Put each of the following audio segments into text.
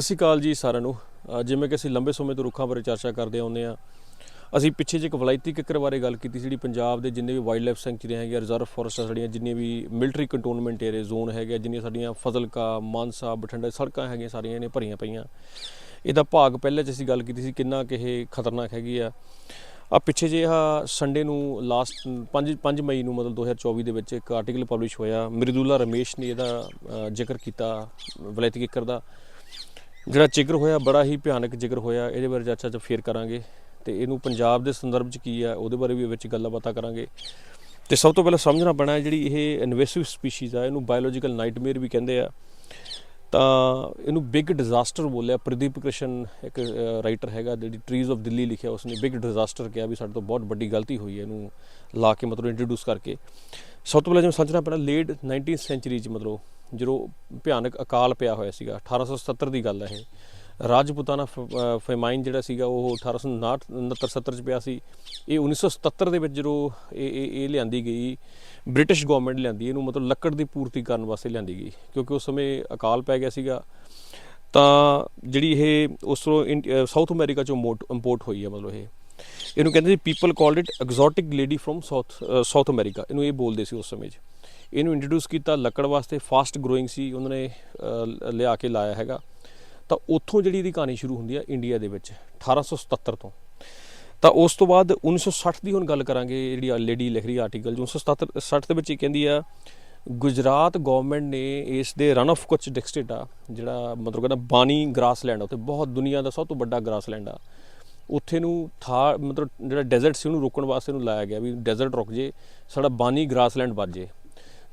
ਸਤਿ ਸ਼੍ਰੀ ਅਕਾਲ ਜੀ ਸਾਰਿਆਂ ਨੂੰ। ਜਿਵੇਂ ਕਿ ਅਸੀਂ ਲੰਬੇ ਸਮੇਂ ਤੋਂ ਰੁੱਖਾਂ ਬਾਰੇ ਚਰਚਾ ਕਰਦੇ ਆਉਂਦੇ ਆ ਅਸੀਂ ਪਿੱਛੇ ਜੇ ਇੱਕ ਵਲਾਇਤੀ ਕਿੱਕਰ ਬਾਰੇ ਗੱਲ ਕੀਤੀ ਸੀ ਜਿਹੜੀ ਪੰਜਾਬ ਦੇ ਜਿੰਨੇ ਵੀ ਵਾਈਲਡ ਲਾਈਫ ਸੈਂਚੁਰੀ ਹੈਗੀਆਂ, ਰਿਜ਼ਰਵ ਫੋਰੈਸਟ ਸਾਡੀਆਂ, ਜਿੰਨੀਆਂ ਵੀ ਮਿਲਟਰੀ ਕੰਟੋਨਮੈਂਟ ਏਰੀਆ ਜ਼ੋਨ ਹੈਗੇ ਜਿੰਨੀਆਂ ਸਾਡੀਆਂ ਫਜ਼ਲਕਾ, ਮਾਨਸਾ, ਬਠਿੰਡਾ ਸੜਕਾਂ ਹੈਗੀਆਂ ਸਾਰੀਆਂ ਨੇ ਭਰੀਆਂ ਪਈਆਂ। ਇਹਦਾ ਭਾਗ ਪਹਿਲੇ ਚ ਅਸੀਂ ਗੱਲ ਕੀਤੀ ਸੀ ਕਿੰਨਾ ਕਿ ਇਹ ਖਤਰਨਾਕ ਹੈਗੀ ਆ। ਆ ਪਿੱਛੇ ਜੇ ਆ ਸੰਡੇ ਨੂੰ ਲਾਸਟ 5 5 ਮਈ ਨੂੰ ਮਤਲਬ 2024 ਦੇ ਵਿੱਚ ਇੱਕ ਆਰਟੀਕਲ ਪਬਲਿਸ਼ ਹੋਇਆ, ਮ੍ਰਿਦੂਲਾ ਰਮੇਸ਼ ਨੇ ਇਹਦਾ ਜ਼ਿਕਰ ਕੀਤਾ ਵਲਾਇਤੀ ਕਿੱਕਰ ਦਾ। ਜਿਹੜਾ ਜ਼ਿਕਰ ਹੋਇਆ, ਬੜਾ ਹੀ ਭਿਆਨਕ ਜ਼ਿਕਰ ਹੋਇਆ। ਇਹਦੇ ਬਾਰੇ ਚਰਚਾ ਚ ਫੇਰ ਕਰਾਂਗੇ। ਤੇ ਇਹਨੂੰ ਪੰਜਾਬ ਦੇ ਸੰਦਰਭ ਚ ਕੀ ਆ, ਉਹਦੇ ਬਾਰੇ ਵੀ ਵਿੱਚ ਗੱਲਾਂ ਬਾਤਾਂ ਕਰਾਂਗੇ। ਤੇ ਸਭ ਤੋਂ ਪਹਿਲਾਂ ਸਮਝਣਾ ਪੈਣਾ ਜਿਹੜੀ ਇਹ ਇਨਵੇਸਿਵ ਸਪੀਸੀਜ਼ ਆ, ਇਹਨੂੰ ਬਾਇਓਲੋਜੀਕਲ ਨਾਈਟਮੇਅਰ ਵੀ ਕਹਿੰਦੇ ਆ। ਤਾਂ ਇਹਨੂੰ ਬਿਗ ਡਿਜ਼ਾਸਟਰ ਬੋਲਿਆ। ਪ੍ਰਦੀਪ ਕ੍ਰਿਸ਼ਨ ਇੱਕ ਰਾਈਟਰ ਹੈਗਾ, ਜਿਹੜੀ ਟਰੀਜ਼ ਆਫ ਦਿੱਲੀ ਲਿਖਿਆ, ਉਸਨੇ ਬਿਗ ਡਿਜ਼ਾਸਟਰ ਕਿਹਾ ਵੀ ਸਾਡੇ ਤੋਂ ਬਹੁਤ ਵੱਡੀ ਗਲਤੀ ਹੋਈ ਹੈ ਇਹਨੂੰ ਲਾ ਕੇ ਮਤਲਬ ਇੰਟਰੋਡਿਊਸ ਕਰਕੇ। ਸਭ ਤੋਂ ਪਹਿਲਾਂ ਜਿਵੇਂ ਸਮਝਣਾ ਪੈਣਾ ਲੇਟ 19th ਸੈਂਚਰੀ ਚ ਮਤਲਬ ਜਦੋਂ ਭਿਆਨਕ ਅਕਾਲ ਪਿਆ ਹੋਇਆ ਸੀਗਾ 1870 ਦੀ ਗੱਲ ਹੈ ਇਹ। ਰਾਜਪੂਤਾਨਾ ਫੇਮਾਈਨ ਜਿਹੜਾ ਸੀਗਾ, ਉਹ 1869 70 ਚ ਪਿਆ ਸੀ। ਇਹ 1977 ਦੇ ਵਿੱਚ ਜਦੋਂ ਇਹ ਇਹ ਇਹ ਲਿਆਂਦੀ ਗਈ, ਬ੍ਰਿਟਿਸ਼ ਗਵਰਨਮੈਂਟ ਲਿਆਂਦੀ, ਇਹਨੂੰ ਮਤਲਬ ਲੱਕੜ ਦੀ ਪੂਰਤੀ ਕਰਨ ਵਾਸਤੇ ਲਿਆਂਦੀ ਗਈ, ਕਿਉਂਕਿ ਉਸ ਸਮੇਂ ਅਕਾਲ ਪੈ ਗਿਆ ਸੀਗਾ। ਤਾਂ ਜਿਹੜੀ ਇਹ ਉਸ ਤੋਂ ਸਾਊਥ ਅਮਰੀਕਾ ਚੋਂ ਇੰਪੋਰਟ ਹੋਈ ਹੈ ਮਤਲਬ ਇਹ। ਇਹਨੂੰ ਕਹਿੰਦੇ ਸੀ people called it exotic lady from south south America ਇਹਨੂੰ ਇਹ ਬੋਲਦੇ ਸੀ ਉਸ ਸਮੇਂ 'ਚ। ਇਹਨੂੰ ਇੰਟਰੋਡਿਊਸ ਕੀਤਾ, ਲੱਕੜ ਵਾਸਤੇ ਫਾਸਟ ਗਰੋਇੰਗ ਸੀ, ਉਹਨਾਂ ਨੇ ਲਿਆ ਕੇ ਲਾਇਆ ਹੈਗਾ। ਤਾਂ ਉੱਥੋਂ ਜਿਹੜੀ ਇਹਦੀ ਕਹਾਣੀ ਸ਼ੁਰੂ ਹੁੰਦੀ ਆ ਇੰਡੀਆ ਦੇ ਵਿੱਚ 1877 ਤੋਂ। ਤਾਂ ਉਸ ਤੋਂ ਬਾਅਦ 1960 ਦੀ ਹੁਣ ਗੱਲ ਕਰਾਂਗੇ ਜਿਹੜੀ ਲੇਡੀ ਲਿਖ ਰਹੀ ਆਰਟੀਕਲ 1977 60 ਦੇ ਵਿੱਚ ਇਹ ਕਹਿੰਦੀ ਆ, ਗੁਜਰਾਤ ਗਵਰਨਮੈਂਟ ਨੇ ਇਸ ਦੇ ਰਨ ਆਫ ਕੁਚ ਡਿਸਟ੍ਰਿਕਟ ਆ, ਜਿਹੜਾ ਮਤਲਬ ਕਹਿੰਦਾ ਬਾਨੀ ਗ੍ਰਾਸਲੈਂਡ ਆ, ਉੱਥੇ ਬਹੁਤ ਦੁਨੀਆ ਦਾ ਸਭ ਤੋਂ ਵੱਡਾ ਗ੍ਰਾਸਲੈਂਡ ਆ। ਉੱਥੇ ਨੂੰ ਥਾ, ਮਤਲਬ ਜਿਹੜਾ ਡੈਜ਼ਰਟ ਸੀ ਉਹਨੂੰ ਰੋਕਣ ਵਾਸਤੇ ਨੂੰ ਲਾਇਆ ਗਿਆ ਵੀ ਡੈਜ਼ਰਟ ਰੁਕ ਜੇ, ਸਾਡਾ ਬਾਨੀ ਗ੍ਰਾਸਲੈਂਡ ਵੱਜ ਜੇ।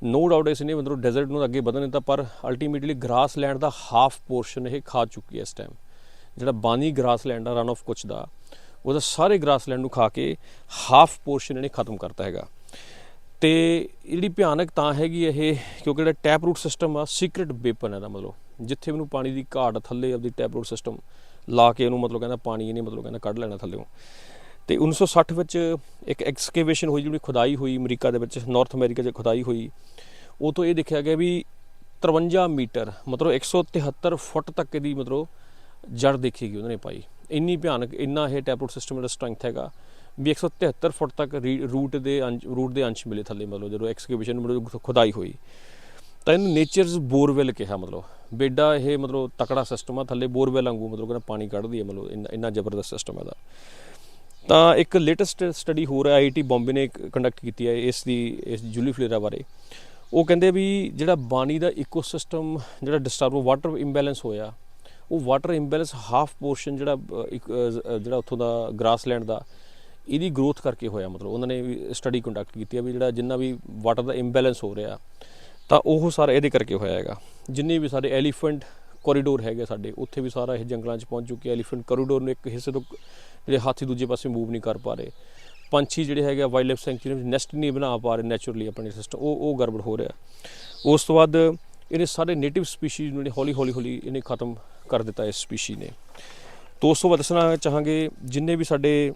ਨੋ ਡਾਊਟ ਇਸ ਨੇ ਮਤਲਬ ਡੈਜ਼ਰਟ ਨੂੰ ਅੱਗੇ ਵਧਣ ਦਿੱਤਾ, ਪਰ ਅਲਟੀਮੇਟਲੀ ਗ੍ਰਾਸਲੈਂਡ ਦਾ ਹਾਫ ਪੋਰਸ਼ਨ ਇਹ ਖਾ ਚੁੱਕੀ ਹੈ ਇਸ ਟਾਈਮ ਜਿਹੜਾ ਬਾਨੀ ਗ੍ਰਾਸਲੈਂਡ ਆ ਰਨ ਆਫ ਕੁਛ ਦਾ ਉਹਦਾ ਸਾਰੇ ਗ੍ਰਾਸਲੈਂਡ ਨੂੰ ਖਾ ਕੇ ਹਾਫ ਪੋਰਸ਼ਨ ਇਹਨੇ ਖਤਮ ਕਰਤਾ ਹੈਗਾ। ਤੇ ਜਿਹੜੀ ਭਿਆਨਕ ਤਾਂ ਹੈਗੀ ਇਹ, ਕਿਉਂਕਿ ਜਿਹੜਾ ਟੈਪ ਰੂਟ ਸਿਸਟਮ ਆ ਸੀਕ੍ਰੀਟ ਵੇਪਨ ਹੈ ਦਾ ਮਤਲਬ, ਜਿੱਥੇ ਮੈਨੂੰ ਪਾਣੀ ਦੀ ਘਾਟ ਥੱਲੇ ਆਪਦੀ ਟੈਪ ਰੂਟ ਸਿਸਟਮ ਲਾ ਕੇ ਉਹਨੂੰ ਮਤਲਬ ਕਹਿੰਦਾ ਪਾਣੀ ਇਹਨੇ ਮਤਲਬ ਕਹਿੰਦਾ ਕੱਢ ਲੈਣਾ ਥੱਲੇੋਂ। ਤੇ 1960 ਵਿੱਚ ਇੱਕ ਐਕਸਕੇਵੇਸ਼ਨ ਹੋਈ ਜਿਹੜੀ ਖੁਦਾਈ ਹੋਈ ਅਮਰੀਕਾ ਦੇ ਵਿੱਚ ਨਾਰਥ ਅਮਰੀਕਾ 'ਚ ਖੁਦਾਈ ਹੋਈ। ਉਹ ਤੋਂ ਇਹ ਦੇਖਿਆ ਗਿਆ ਵੀ 53 ਮੀਟਰ, ਮਤਲਬ 173 ਫੁੱਟ ਤੱਕ ਦੀ ਮਤਲਬ ਜੜ ਦੇਖੀ ਗਈ ਉਹਨਾਂ ਨੇ ਪਾਈ। ਇੰਨੀ ਭਿਆਨਕ, ਇੰਨਾ ਇਹ ਟੈਪ ਰੂਟ ਸਿਸਟਮ ਦਾ ਸਟਰੈਂਥ ਹੈਗਾ ਵੀ 173 ਫੁੱਟ ਤੱਕ ਰੂਟ ਦੇ ਅੰਸ਼ ਰੂਟ ਦੇ ਅੰਸ਼ ਮਿਲੇ ਥੱਲੇ ਮਤਲਬ ਜਦੋਂ ਐਕਸਕੇਵੇਸ਼ਨ ਮਤਲਬ ਖੁਦਾਈ ਹੋਈ। ਤਾਂ ਇਹਨੂੰ ਨੇਚਰਸ ਬੋਰਵੈਲ ਕਿਹਾ ਮਤਲਬ। ਬੇਡਾ ਇਹ ਮਤਲਬ ਤਕੜਾ ਸਿਸਟਮ ਆ ਥੱਲੇ ਬੋਰਵੈਲ ਵਾਂਗੂ ਮਤਲਬ ਕਹਿੰਦਾ ਪਾਣੀ ਕੱਢਦੀ ਹੈ ਮਤਲਬ ਇੰਨਾ ਇੰਨਾ ਜ਼ਬਰਦਸਤ ਸਿਸਟਮ ਹੈ ਦਾ ਤਾਂ ਇੱਕ ਲੇਟੈਸਟ ਸਟੱਡੀ ਹੋ ਰਿਹਾ ਆਈਟੀ ਬੰਬੇ ਨੇ ਕੰਡਕਟ ਕੀਤੀ ਹੈ ਇਸ ਦੀ ਇਸ ਜੂਲੀ ਫਲੇਰਾ ਬਾਰੇ। ਉਹ ਕਹਿੰਦੇ ਵੀ ਜਿਹੜਾ ਬਾਣੀ ਦਾ ਇਕੋਸਿਸਟਮ ਜਿਹੜਾ ਡਿਸਟਰਬ ਵਾਟਰ ਇੰਬੈਲੈਂਸ ਹੋਇਆ। ਉਹ ਵਾਟਰ ਇੰਬੈਲੈਂਸ ਹਾਫ ਪੋਰਸ਼ਨ ਜਿਹੜਾ ਇੱਕ, ਜਿਹੜਾ ਉੱਥੋਂ ਦਾ ਗ੍ਰਾਸਲੈਂਡ ਦਾ ਇਹਦੀ ਗਰੋਥ ਕਰਕੇ ਹੋਇਆ ਮਤਲਬ। ਉਹਨਾਂ ਨੇ ਵੀ ਸਟੱਡੀ ਕੰਡਕਟ ਕੀਤੀ ਹੈ ਵੀ ਜਿਹੜਾ ਜਿੰਨਾ ਵੀ ਵਾਟਰ ਦਾ ਇੰਬੈਲੈਂਸ ਹੋ ਰਿਹਾ। ਤਾਂ ਉਹ ਸਾਰਾ ਇਹਦੇ ਕਰਕੇ ਹੋਇਆ ਹੈਗਾ। ਜਿੰਨੇ ਵੀ ਸਾਡੇ ਐਲੀਫੈਂਟ ਕੋਰੀਡੋਰ ਹੈਗੇ ਸਾਡੇ, ਉੱਥੇ ਵੀ ਸਾਰਾ ਇਹ ਜੰਗਲਾਂ 'ਚ ਪਹੁੰਚ ਚੁੱਕੇ ਐਲੀਫੈਂਟ ਕੋਰੀਡੋਰ ਨੂੰ ਇੱਕ ਹਿੱਸੇ ਤੋਂ ਜਿਹੜੇ ਹਾਥੀ ਦੂਜੇ ਪਾਸੇ ਮੂਵ ਨਹੀਂ ਕਰ ਪਾ ਰਹੇ। ਪੰਛੀ ਜਿਹੜੇ ਹੈਗੇ ਵਾਈਲਡ ਲਾਈਫ ਸੈਂਚੁਰੀ ਵਿੱਚ ਨੈਸਟ ਨਹੀਂ ਬਣਾ ਪਾ ਰਹੇ ਨੈਚੁਰਲੀ ਆਪਣੇ ਸਿਸਟਮ ਉਹ ਉਹ ਗੜਬੜ ਹੋ ਰਿਹਾ। ਉਸ ਤੋਂ ਬਾਅਦ ਇਹਨੇ ਸਾਰੇ ਨੇਟਿਵ ਸਪੀਸੀਜ਼ ਨੂੰ ਹੌਲੀ ਹੌਲੀ ਹੌਲੀ ਇਹਨੇ ਖਤਮ ਕਰ ਦਿੱਤਾ ਇਸ ਸਪੀਸ਼ੀ ਨੇ। ਤੋਂ ਉਸ ਤੋਂ ਬਾਅਦ ਦੱਸਣਾ ਚਾਹਾਂਗੇ, ਜਿੰਨੇ ਵੀ ਸਾਡੇ